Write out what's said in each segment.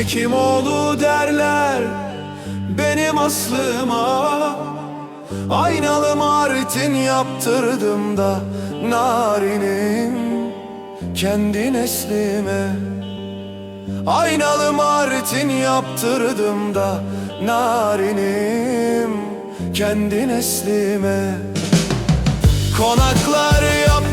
Hekimoğlu derler benim aslıma. Aynalı martin yaptırdım da narinim kendi neslime. Aynalı martin yaptırdım da narinim kendi neslime. Konaklar yaptırdım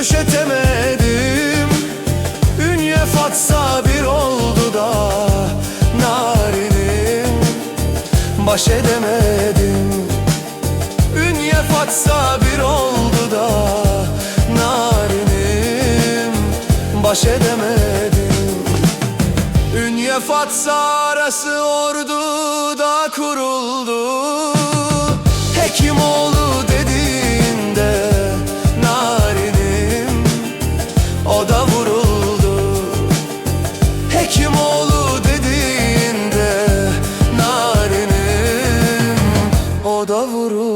döşetemedim. Ünye fatsa bir oldu da narinim. Baş edemedim. Ünye fatsa bir oldu da narinim. Baş edemedim. Ünye fatsa arası orduda kuruldu. Hekimoğlu dediğinde o da vuruldu. Hekimoğlu dediğinde narinim o da vuruldu